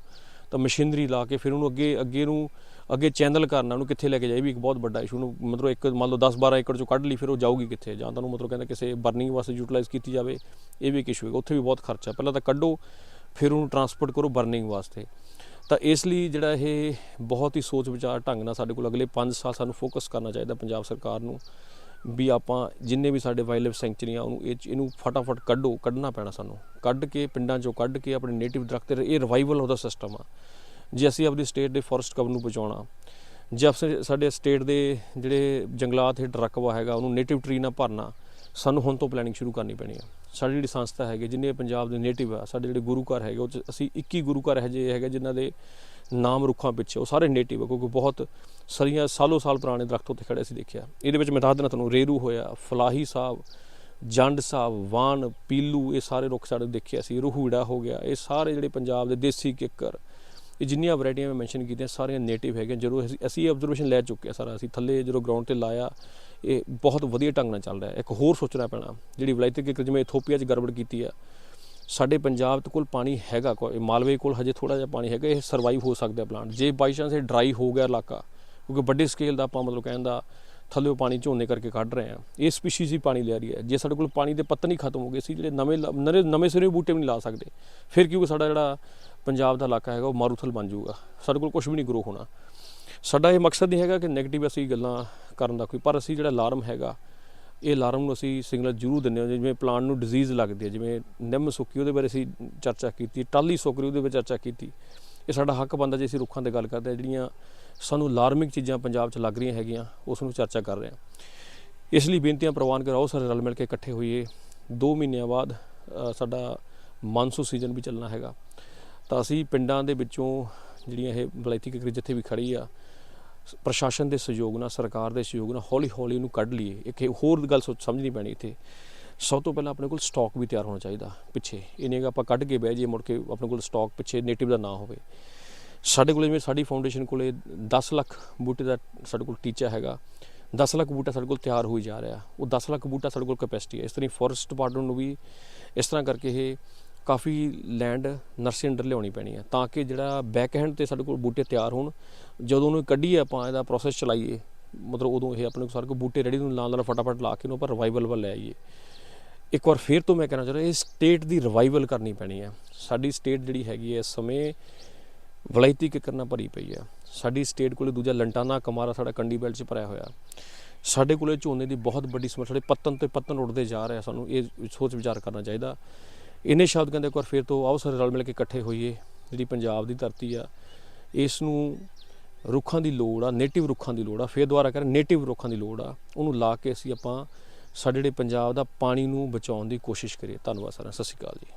ਤਾਂ ਮਸ਼ੀਨਰੀ ਲਾ ਕੇ ਫਿਰ ਉਹਨੂੰ ਅੱਗੇ ਅੱਗੇ ਨੂੰ ਅੱਗੇ ਚੈਨਲ ਕਰਨਾ ਉਹਨੂੰ ਕਿੱਥੇ ਲੈ ਕੇ ਜਾਏ ਵੀ ਇੱਕ ਬਹੁਤ ਵੱਡਾ ਇਸ਼ੂ ਨੂੰ ਮਤਲਬ ਇੱਕ ਮੰਨ ਲਓ 10 12 ਏਕੜ ਚੋਂ ਕੱਢ ਲਈ ਫਿਰ ਉਹ ਜਾਊਗੀ ਕਿੱਥੇ? ਜਾਂ ਤੁਹਾਨੂੰ ਮਤਲਬ ਕਹਿੰਦਾ ਕਿਸੇ ਬਰਨਿੰਗ ਵਾਸਤੇ ਯੂਟਿਲਾਈਜ਼ ਕੀਤੀ ਜਾਵੇ ਇਹ ਵੀ ਇੱਕ ਇਸ਼ੂ ਹੈ ਉੱਥੇ ਵੀ ਬਹੁਤ ਖਰਚਾ। ਪਹਿਲਾਂ ਤਾਂ ਕੱਢੋ ਫਿਰ ਉਹਨੂੰ ਟਰਾਂਸਪੋਰਟ ਕਰੋ ਬਰਨਿੰਗ ਵਾਸਤੇ। ਤਾਂ ਇਸ ਲਈ ਜਿਹੜਾ ਇਹ ਬਹੁਤ ਹੀ ਸੋਚ ਵਿਚਾਰ ਢੰਗ ਨਾਲ ਸਾਡੇ ਕੋਲ ਅਗਲੇ 5 ਸਾਲ ਸਾਨੂੰ ਫੋਕਸ ਕਰਨਾ ਚਾਹੀਦਾ ਪੰਜਾਬ ਸਰਕਾਰ ਨੂੰ ਵੀ ਆਪਾਂ ਜਿੰਨੇ ਵੀ ਸਾਡੇ ਵਾਈਲਡ ਲਾਈਫ ਸੈਂਚਰੀਆਂ ਉਹਨੂੰ ਇਹ ਇਹਨੂੰ ਫਟਾਫਟ ਕੱਢੋ, ਕੱਢਣਾ ਪੈਣਾ ਸਾਨੂੰ। ਕੱਢ ਕੇ, ਪਿੰਡਾਂ ਚੋਂ ਕੱਢ ਕੇ ਆਪਣੇ ਨੇਟਿਵ ਦਰਖਤ ਇਹ ਰਿਵਾਈਵਲ ਉਹਦਾ ਸਿਸਟਮ ਆ। ਜੇ ਅਸੀਂ ਆਪਣੀ ਸਟੇਟ ਦੇ ਫੋਰੈਸਟ ਕਵਰ ਨੂੰ ਬਚਾਉਣਾ, ਜੇ ਅਸੀਂ ਸਾਡੇ ਸਟੇਟ ਦੇ ਜਿਹੜੇ ਜੰਗਲਾਤ ਹੇਠ ਰਕਵਾ ਹੈਗਾ, ਉਹਨੂੰ ਨੇਟਿਵ ਟਰੀ ਨਾਲ ਭਰਨਾ ਸਾਨੂੰ ਹੁਣ ਤੋਂ ਪਲੈਨਿੰਗ ਸ਼ੁਰੂ ਕਰਨੀ ਪੈਣੀ ਆ। ਸਾਡੀ ਜਿਹੜੀ ਸੰਸਥਾ ਹੈਗੀ, ਜਿੰਨੇ ਪੰਜਾਬ ਦੇ ਨੇਟਿਵ ਆ, ਸਾਡੇ ਜਿਹੜੇ ਗੁਰੂ ਘਰ ਹੈਗੇ, ਉਹ 'ਚ ਅਸੀਂ 21 ਗੁਰੂ ਘਰ ਇਹੋ ਜਿਹੇ ਹੈਗੇ ਜਿਨ੍ਹਾਂ ਦੇ ਨਾਮ ਰੁੱਖਾਂ ਪਿੱਛੇ, ਉਹ ਸਾਰੇ ਨੇਟਿਵ ਆ, ਕਿਉਂਕਿ ਬਹੁਤ ਸਰੀਆਂ ਸਾਲੋ ਸਾਲ ਪੁਰਾਣੇ ਦਰਖਤ ਉੱਤੇ ਖੜੇ ਸੀ ਦੇਖਿਆ। ਇਹਦੇ ਵਿੱਚ ਮੈਂ ਦੱਸ ਦੇਣਾ ਤੁਹਾਨੂੰ, ਰੇਰੂ ਹੋਇਆ, ਫਲਾਹੀ ਸਾਹਿਬ, ਜੰਡ ਸਾਹਿਬ ਵਾਨ ਪੀਲੂ, ਇਹ ਸਾਰੇ ਰੁੱਖ ਸਾਡੇ ਦੇਖਿਆ ਸੀ। ਰੂਹੂੜਾ ਹੋ ਗਿਆ, ਇਹ ਸਾਰੇ ਜਿਹੜੇ ਪੰਜਾਬ ਦੇ ਦੇਸੀ ਕਿੱਕਰ, ਇਹ ਜਿੰਨੀਆਂ ਵੈਰਾਈਟੀਆਂ ਮੈਂ ਮੈਂਸ਼ਨ ਕੀਤੀਆਂ, ਸਾਰੀਆਂ ਨੇਟਿਵ ਹੈਗੀਆਂ। ਜਦੋਂ ਅਸੀਂ ਅਸੀਂ ਇਹ ਆਬਜ਼ਰਵੇਸ਼ਨ ਲੈ ਚੁੱਕੇ ਆ ਸਾਰਾ, ਅਸੀਂ ਥੱਲੇ ਜਦੋਂ ਗਰਾਊਂਡ ਤੇ ਲਾਇਆ ਇਹ ਬਹੁਤ ਵਧੀਆ ਢੰਗ ਨਾਲ ਚੱਲ ਰਿਹਾ ਇੱਕ ਹੋਰ ਸੋਚਣਾ ਪੈਣਾ, ਜਿਹੜੀ ਵਿਲਾਇਤੀ ਕਿੱਕਰ ਜਿਵੇਂ ਇਥੋਪੀਆ 'ਚ ਗੜਬੜ ਕੀਤੀ ਆ, ਸਾਡੇ ਪੰਜਾਬ ਦੇ ਕੋਲ ਪਾਣੀ ਹੈਗਾ ਕੋਈ ਮਾਲਵੇ ਕੋਲ ਹਜੇ ਥੋੜਾ ਜਿਹਾ ਪਾਣੀ ਹੈਗਾ, ਇਹ ਸਰਵਾਈਵ ਹੋ ਸਕਦਾ ਪਲਾਂਟ ਜੇ ਬਾਈ ਚਾਂਸ ਇਹ ਡਰਾਈ ਹੋ ਗਿਆ ਇਲਾਕਾ, ਕਿਉਂਕਿ ਵੱਡੇ ਸਕੇਲ ਦਾ ਆਪਾਂ ਮਤਲਬ ਕਹਿਣ ਦਾ ਥੱਲੇ ਪਾਣੀ ਝੋਨੇ ਕਰਕੇ ਕੱਢ ਰਹੇ ਆ ਇਹ ਸਪੀਸ਼ੀਜ਼ ਹੀ ਪਾਣੀ ਲੈ ਰਹੀ ਹੈ। ਜੇ ਸਾਡੇ ਕੋਲ ਪਾਣੀ ਦੇ ਪੱਤਨ ਨਹੀਂ ਖਤਮ ਹੋ ਗਏ ਸੀ, ਜਿਹੜੇ ਨਵੇਂ ਲ- ਨਰੇ, ਨਵੇਂ ਸਿਰੇ ਬੂਟੇ ਵੀ ਨਹੀਂ ਲਾ ਸਕਦੇ, ਫਿਰ ਕਿਉਂਕਿ ਸਾਡਾ ਜਿਹੜਾ ਪੰਜਾਬ ਦਾ ਇਲਾਕਾ ਹੈਗਾ, ਉਹ ਮਾਰੂਥਲ ਬਣ ਜਾਊਗਾ। ਸਾਡੇ ਕੋਲ ਕੁਝ ਵੀ ਨਹੀਂ ਗਰੋ ਹੋਣਾ। ਸਾਡਾ ਇਹ ਮਕਸਦ ਨਹੀਂ ਹੈਗਾ ਕਿ 네ਗੇਟਿਵ ਅਸੀਂ ਗੱਲਾਂ ਕਰਨ ਦਾ ਕੋਈ, ਪਰ ਅਸੀਂ ਜਿਹੜਾ ਅਲਾਰਮ ਹੈਗਾ, ਇਹ ਅਲਾਰਮ ਨੂੰ ਅਸੀਂ ਸਿਗਨਲ ਜ਼ਰੂਰ ਦਿੰਦੇ ਹਾਂ, ਜਿਵੇਂ ਪਲਾਂਟ ਨੂੰ ਡਿਜ਼ੀਜ਼ ਲੱਗਦੀ ਹੈ, ਜਿਵੇਂ ਨਿੰਮ ਸੁੱਕੀ ਉਹਦੇ ਬਾਰੇ ਅਸੀਂ ਚਰਚਾ ਕੀਤੀ ਟਾਲੀ ਸੁੱਕਰੀ ਉਹਦੇ ਬਾਰੇ ਚਰਚਾ ਕੀਤੀ। ਇਹ ਸਾਡਾ ਹੱਕ ਬਣਦਾ ਜੇ ਅਸੀਂ ਰੁੱਖਾਂ ਦੀ ਗੱਲ ਕਰਦੇ ਹਾਂ, ਜਿਹੜੀਆਂ ਸਾਨੂੰ ਅਲਾਰਮਿਕ ਚੀਜ਼ਾਂ ਪੰਜਾਬ 'ਚ ਲੱਗ ਰਹੀਆਂ ਹੈਗੀਆਂ, ਉਸ ਨੂੰ ਚਰਚਾ ਕਰ ਰਹੇ ਹਾਂ। ਇਸ ਲਈ ਬੇਨਤੀਆਂ ਪ੍ਰਵਾਨ ਕਰਾਓ, ਸਾਰੇ ਰਲ ਮਿਲ ਕੇ ਇਕੱਠੇ ਹੋਈਏ। 2 ਮਹੀਨਿਆਂ ਬਾਅਦ ਸਾਡਾ ਮਾਨਸੂਨ ਸੀਜ਼ਨ ਵੀ ਚੱਲਣਾ ਹੈਗਾ। ਤਾਂ ਅਸੀਂ ਪਿੰਡਾਂ ਦੇ ਵਿੱਚੋਂ ਜਿਹੜੀਆਂ ਇਹ ਬਲੈਤੀ ਕਿਕਰੀ ਜਿੱਥੇ ਵੀ ਖੜੀ ਆ ਪ੍ਰਸ਼ਾਸਨ ਦੇ ਸਹਿਯੋਗ ਨਾਲ, ਸਰਕਾਰ ਦੇ ਸਹਿਯੋਗ ਨਾਲ ਹੌਲੀ ਹੌਲੀ ਇਹਨੂੰ ਕੱਢ ਲਈਏ। ਇੱਕ ਹੋਰ ਗੱਲ ਸੋਚ ਸਮਝਣੀ ਪੈਣੀ ਇੱਥੇ। ਸਭ ਤੋਂ ਪਹਿਲਾਂ ਆਪਣੇ ਕੋਲ ਸਟਾਕ ਵੀ ਤਿਆਰ ਹੋਣਾ ਚਾਹੀਦਾ ਪਿੱਛੇ। ਇਹਨੇ ਆਪਾਂ ਕੱਢ ਕੇ ਬਹਿ ਜਾਈਏ, ਮੁੜ ਕੇ ਆਪਣੇ ਕੋਲ ਸਟਾਕ ਪਿੱਛੇ ਨੇਟਿਵ ਦਾ ਨਾ ਹੋਵੇ। ਸਾਡੇ ਕੋਲ ਜਿਵੇਂ ਸਾਡੀ ਫਾਊਂਡੇਸ਼ਨ ਕੋਲੇ 10 ਲੱਖ ਬੂਟੇ ਦਾ ਸਾਡੇ ਕੋਲ ਟੀਚਾ ਹੈਗਾ। 10 ਲੱਖ ਬੂਟਾ ਸਾਡੇ ਕੋਲ ਤਿਆਰ ਹੋਈ ਜਾ ਰਿਹਾ। ਉਹ 10 ਲੱਖ ਬੂਟਾ ਸਾਡੇ ਕੋਲ ਕੈਪੈਸਿਟੀ ਹੈ। ਇਸ ਤਰ੍ਹਾਂ ਫੋਰੈਸਟ ਡਿਪਾਰਟਮੈਂਟ ਨੂੰ ਵੀ ਇਸ ਤਰ੍ਹਾਂ ਕਰਕੇ ਇਹ ਕਾਫੀ ਲੈਂਡ ਨਰਸਰੀ ਅੰਡਰ ਲਿਆਉਣੀ ਪੈਣੀ ਹੈ ਤਾਂ ਕਿ ਜਿਹੜਾ ਬੈਕ ਹੈਂਡ ਤੇ ਸਾਡੇ ਕੋਲ ਬੂਟੇ ਤਿਆਰ ਹੋਣ। ਜਦੋਂ ਉਹਨੂੰ ਕੱਢੀਏ ਆਪਾਂ, ਇਹਦਾ ਪ੍ਰੋਸੈਸ ਚਲਾਈਏ, ਮਤਲਬ ਉਦੋਂ ਇਹ ਆਪਣੇ ਕੋਲ ਸਾਰੇ ਕੋਲ ਬੂਟੇ ਰੈਡੀ ਨੂੰ ਨਾਲ ਨਾਲ ਫਟਾਫਟ ਲਾ ਕੇ ਉਹਨੂੰ ਆਪਾਂ ਰਿਵਾਈਵਲ ਵੱਲ ਲੈ ਆਈਏ। ਇੱਕ ਵਾਰ ਫੇਰ ਤੋਂ ਮੈਂ ਕਹਿਣਾ ਚਾਹ ਰਿਹਾ ਇਹ ਸਟੇਟ ਦੀ ਰਿਵਾਈਵਲ ਕਰਨੀ ਪੈਣੀ ਹੈ। ਸਾਡੀ ਸਟੇਟ ਜਿਹੜੀ ਹੈਗੀ ਹੈ, ਸਮੇਂ ਵਲਾਇਤੀ ਕਿੱਕਰ ਨਾਲ ਭਰੀ ਪਈ ਹੈ। ਸਾਡੀ ਸਟੇਟ ਕੋਲੇ ਦੂਜਾ ਲੰਟਾਨਾ ਕਮਾਰਾ ਸਾਡਾ ਕੰਡੀ ਬੈਲਟ 'ਚ ਭਰਿਆ ਹੋਇਆ। ਸਾਡੇ ਕੋਲੇ ਝੋਨੇ ਦੀ ਬਹੁਤ ਵੱਡੀ ਸਮੱਸਿਆ, ਸਾਡੇ ਪੱਤਨ ਤੇ ਪੱਤਨ ਉੱਡਦੇ ਜਾ ਰਿਹਾ ਸਾਨੂੰ, ਇਹ ਸੋਚ ਵਿਚਾਰ ਕਰਨਾ ਚਾਹੀਦਾ। ਇਹਨੇ ਸ਼ਬਦ ਕਹਿੰਦੇ ਇੱਕ ਵਾਰ ਫੇਰ ਤੋਂ ਆਓ ਸਾਰੇ ਰਲ ਮਿਲ ਕੇ ਇਕੱਠੇ ਹੋਈਏ, ਜਿਹੜੀ ਪੰਜਾਬ ਦੀ ਧਰਤੀ ਆ, ਇਸ ਨੂੰ ਰੁੱਖਾਂ ਦੀ ਲੋੜ ਆ ਨੇਟਿਵ ਰੁੱਖਾਂ ਦੀ ਲੋੜ ਆ, ਫੇਰ ਦੁਬਾਰਾ ਕਰ ਨੇਟਿਵ ਰੁੱਖਾਂ ਦੀ ਲੋੜ ਆ, ਉਹਨੂੰ ਲਾ ਕੇ ਅਸੀਂ ਆਪਾਂ ਸਾਡੇ ਜਿਹੜੇ ਪੰਜਾਬ ਦਾ ਪਾਣੀ ਨੂੰ ਬਚਾਉਣ ਦੀ ਕੋਸ਼ਿਸ਼ ਕਰੀਏ। ਧੰਨਵਾਦ ਸਾਰਿਆਂ ਸਤਿ ਸ਼੍ਰੀ ਅਕਾਲ ਜੀ।